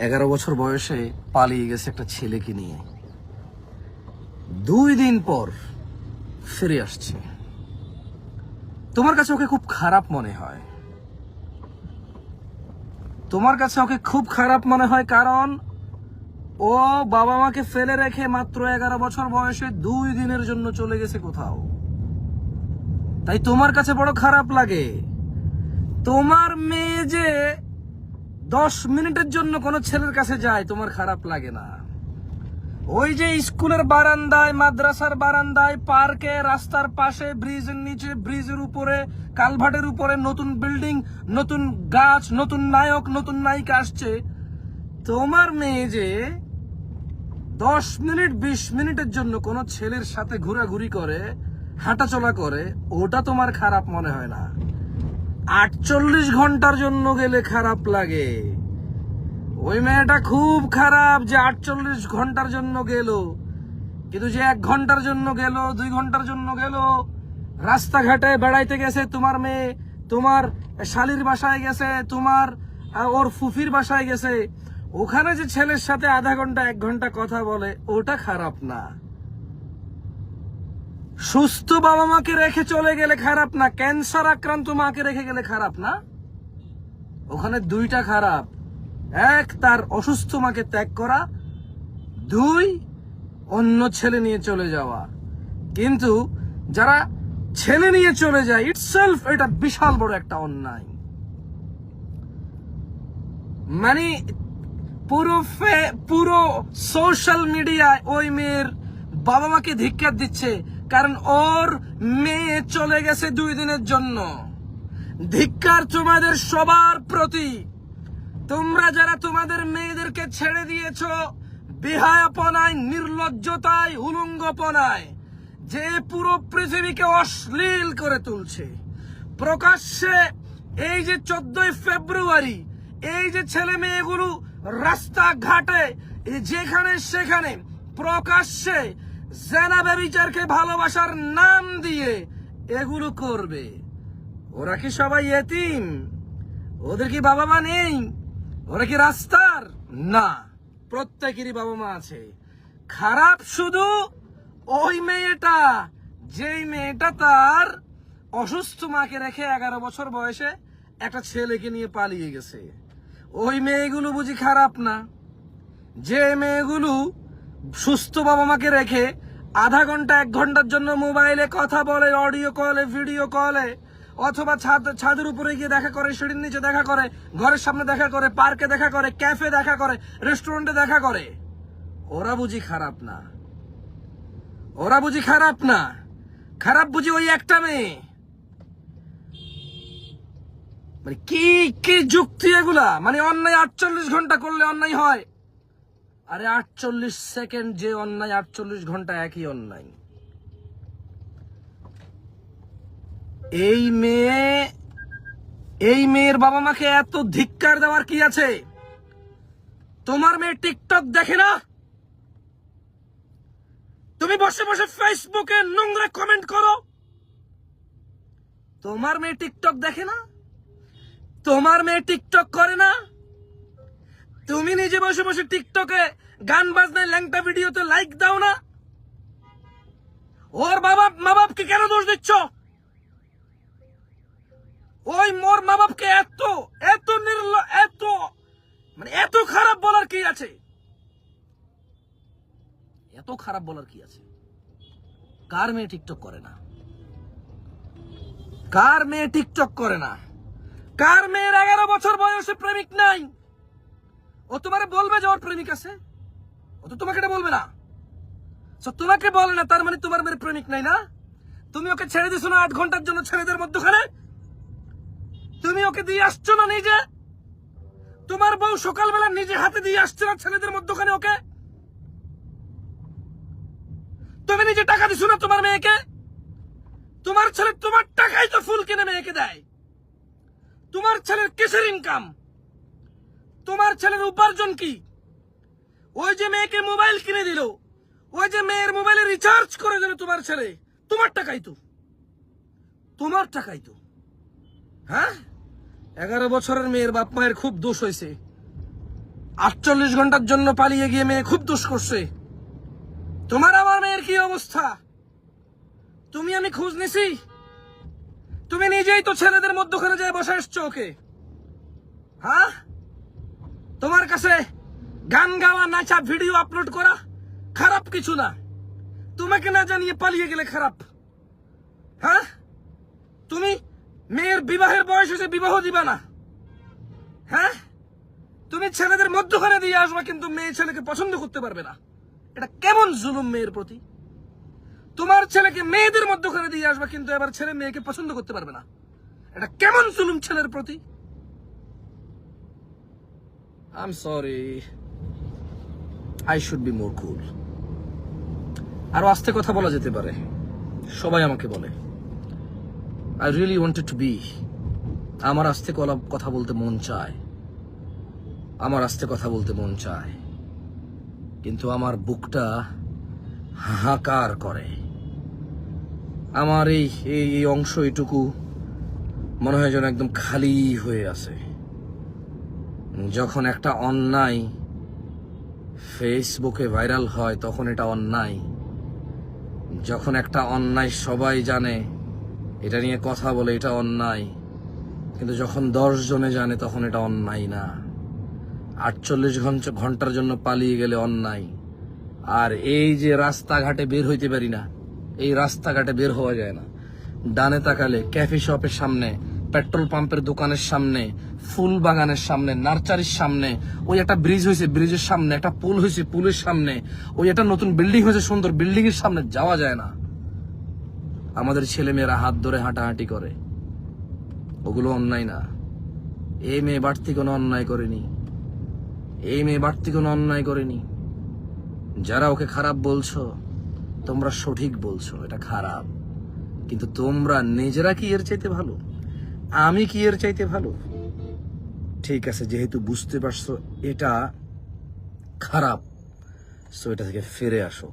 এগারো বছর বয়সে পালিয়ে গেছে একটা ছেলেকে নিয়ে। দুই দিন পর ফিরে আসছে। তোমার কাছে ওকে খুব খারাপ মনে হয়। তোমার কাছে ওকে খুব খারাপ মনে হয় কারণ ও বাবা মাকে ফেলে রেখে মাত্র এগারো বছর বয়সে দুই দিনের জন্য চলে গেছে কোথাও। তাই তোমার কাছে বড় খারাপ লাগে। তোমার মেয়ে যে দশ মিনিটের জন্য কোনো ছেলের কাছে যায়, তোমার খারাপ লাগে না। ওই যে স্কুলের বারান্দায়, মাদ্রাসার বারান্দায়, পার্কে, রাস্তার পাশে, ব্রিজের নিচে, ব্রিজের উপরে, কালভার্টের উপরে নতুন বিল্ডিং, নতুন গাছ, নতুন নায়ক, নতুন নায়িকা আসছে। তোমার মেয়ে যে দশ মিনিট, বিশ মিনিটের জন্য কোনো ছেলের সাথে ঘোরাঘুরি করে, হাঁটাচলা করে, ওটা তোমার খারাপ মনে হয় না। আটচল্লিশ ঘণ্টার জন্য গেলে খারাপ লাগে। ওই মেয়েটা খুব খারাপ যে আটচল্লিশ ঘণ্টার জন্য গেল। কিন্তু যে এক ঘণ্টার জন্য গেল, দুই ঘণ্টার জন্য গেল, রাস্তাঘাটে বেড়াইতে গেছে তোমার মেয়ে, তোমার শালির বাসায় গেছে, তোমার ওর ফুফির বাসায় গেছে। ওখানে যে ছেলের সাথে আধা ঘণ্টা, এক ঘণ্টা কথা বলে, ওটা খারাপ না। সুস্থ বাবা মাকে রেখে চলে গেলে খারাপ না? ক্যান্সার আক্রান্ত মাকে রেখে গেলে খারাপ না? ওখানে দুইটা খারাপ। এক, তার অসুস্থ মাকে ত্যাগ করা। দুই, অন্য ছেলে নিয়ে চলে যাওয়া। কিন্তু যারা ছেলে নিয়ে চলে যায় ইটসেলফ এটা বিশাল বড় একটা অন্যায়। মানে পুরো পুরো সোশ্যাল মিডিয়ায় ওই মেয়ের বাবা মাকে ধিক্কার দিচ্ছে, কারণ ওর মেয়ে চলে গেছে দুই দিনের জন্য। ধিক্কার তোমাদের সবার প্রতি। তোমরা যারা তোমাদের মেয়েদেরকে ছেড়ে দিয়েছ, বিহায়াপনায়, নির্লজ্জতায়, উলঙ্গপনায়, যে পুরো পৃথিবীকে অশ্লীল করে তুলছে। প্রকাশ্যে এই যে চোদ্দই ফেব্রুয়ারি, এই যে ছেলে মেয়েগুলো রাস্তাঘাটে যেখানে সেখানে, প্রকাশ্যে জেনা ব্যবিচারকে ভালোবাসার নাম দিয়ে এগুলো করবে। ওরা কি সবাই এতিম? ওদের কি বাবা মা নেই? ওরা কি রাস্তার? না, প্রত্যেকেরই বাবা মা আছে। খারাপ শুধু ওই মেয়েটা, যেই মেয়েটা তার অসুস্থ মাকে রেখে এগারো বছর বয়সে একটা ছেলেকে নিয়ে পালিয়ে গেছে। ওই মেয়েগুলো বুঝি খারাপ না? যে মেয়েগুলো সুস্থ বাবা মাকে রেখে আধা ঘণ্টা, এক ঘণ্টার জন্য মোবাইলে কথা বলে, অডিও কলে, ভিডিও কলে, অথবা ছাদ, ছাদের উপরে গিয়ে দেখা করে, সিঁড়ির নিচে দেখা করে, ঘরের সামনে দেখা করে, পার্কে দেখা করে, ক্যাফে দেখা করে, রেস্টুরেন্টে দেখা করে। ওরা বুঝি খারাপ না? ওরা বুঝি খারাপ না? খারাপ বুঝি ওই একটা মেয়ে? মানে কি কি যুক্তি এগুলা? মানে অন্যায় আটচল্লিশ ঘণ্টা করলে অন্যায় হয়। আরে আটচল্লিশ সেকেন্ড যে অন্যায়, আটচল্লিশ ঘণ্টা একই অন্যায়। এই মেয়ে, এই মেয়ের বাবা মাকে এত ধিক্কার দেওয়ার কি আছে? তোমার মেয়ে টিকটক দেখে না? তুমি বসে বসে ফেসবুকে নোংরা কমেন্ট করো। তোমার মেয়ে টিকটক দেখে না? তোমার মেয়ে টিকটক করে না? তুমি নিজে বসে বসে টিকটকে গান বাজনায় ল্যাংটা ভিডিওতে লাইক দাও না? ওর বাবা মা বাপকে কেন দোষ দিচ্ছ? ওই মোর মা বাপকে এত এত নির্ল এত মানে এত খারাপ বলার কি আছে? এত খারাপ বলার কি আছে? কার মেয়ে টিকটক করে না? কার মেয়ে টিকটক করে না? কার মেয়ের এগারো বছর বয়সে প্রেমিক নাই? ও তোমারে বলবে যে ওর প্রেমিক আছে? ও তো তোমাকে এটা বলবে না। তোমাকে বলে না, তার মানে তোমার মেয়ের প্রেমিক নাই না? তুমি ওকে ছেড়ে দিছো না আট ঘণ্টার জন্য ছেলেদের মধ্যখানে? তুমি ওকে দিয়ে আসছো না নিজে? তোমার বউ সকালবেলা নিজে হাতে দিয়ে আসছে না ছেলেদের মধ্যখানে ওকে? তুমি নিজে টাকা দিছো না তোমার মেয়েকে? তোমার ছেলে তোমার টাকাই তো ফুল কিনে মেয়েকে দেয়। তোমার ছেলের কিসের ইনকাম তোমার ছেলের উপার্জন কি? ওই যে মেয়েকে মোবাইল কিনে দিল, ওই যে মেয়ের মোবাইলে রিচার্জ করে দিল তোমার ছেলে, তোমার টাকাই তো। তোমার টাকাই তো। হ্যাঁ? এগারো বছরের মেয়ের বাপ মায়ের খুব দোষ হয়েছে। আটচল্লিশ ঘণ্টার জন্য পালিয়ে গিয়ে মেয়ে খুব দোষ করছে। তোমার আমার মেয়ের কি অবস্থা? তুমি আমি খোঁজ নিছি? তুমি নিজেই তো ছেলেদের মধ্যখানে যায় বসে এসছো ওকে। হ্যাঁ? তোমার কাছে গান গাওয়া, নাচা ভিডিও আপলোড করা খারাপ কিছু না। তোমাকে না জানিয়ে পালিয়ে গেলে খারাপ। হ্যাঁ? তুমি মেয়ের বিবাহের বয়স হয়েছে, বিবাহ দিবা না। হ্যাঁ? তুমি ছেলেদের মধ্যখানে দিয়ে আসবা, কিন্তু মেয়ে ছেলেকে পছন্দ করতে পারবে না। এটা কেমন জুলুম মেয়ের প্রতি? তোমার ছেলেকে মেয়েদের মধ্যখানে দিয়ে আসবা, কিন্তু এবার ছেলে মেয়েকে পছন্দ করতে পারবে না। এটা কেমন জুলুম ছেলের প্রতি? I'm sorry I should be more cool আরও আস্তে কথা বলা যেতে পারে। সবাই আমাকে বলে। I really wanted to be আমার আস্তে কথা বলতে মন চায়। আমার আস্তে কথা বলতে মন চায়। কিন্তু আমার বুকটা হাহাকার করে। আমার এই এই অংশ এটুকু মনে হয় যেন একদম খালি হয়ে আছে। যখন একটা অন্যায় ফেসবুকে ভাইরাল হয়, তখন এটা অন্যায়। যখন একটা অন্যায় সবাই জানে, এটা নিয়ে কথা বলে, এটা অন্যায়। কিন্তু যখন দশ জনে জানে, তখন এটা অন্যায় না। আটচল্লিশ ঘণ্টা ঘণ্টার জন্য পালিয়ে গেলে অন্যায়। আর এই যে রাস্তাঘাটে বের হইতে পারি না, এই রাস্তাঘাটে বের হওয়া যায় না। ডানে তাকালে ক্যাফে শপের সামনে পেট্রোল পাম্পের দোকানের সামনে, ফুল বাগানের সামনে, নার্সারির সামনে, ওই একটা ব্রিজ হয়েছে, ব্রিজের সামনে, একটা পুল হয়েছে পুলের সামনে, ওই একটা নতুন বিল্ডিং হয়েছে সুন্দর বিল্ডিং এর সামনে যাওয়া যায় না। আমাদের ছেলেমেয়েরা হাত ধরে হাঁটাহাঁটি করে। ওগুলো অন্যায় না। এই মেয়ে বাড়তি কোনো অন্যায় করেনি। এই মেয়ে বাড়তি কোনো অন্যায় করেনি। যারা ওকে খারাপ বলছো, তোমরা সঠিক বলছো, এটা খারাপ। কিন্তু তোমরা নিজেরা কি এর চাইতে ভালো? আমি কি এর চাইতে ভালো? ঠিক আছে, যেহেতু বুঝতে পারছ, এটা খারাপ। সো এটা থেকে ফিরে আসো।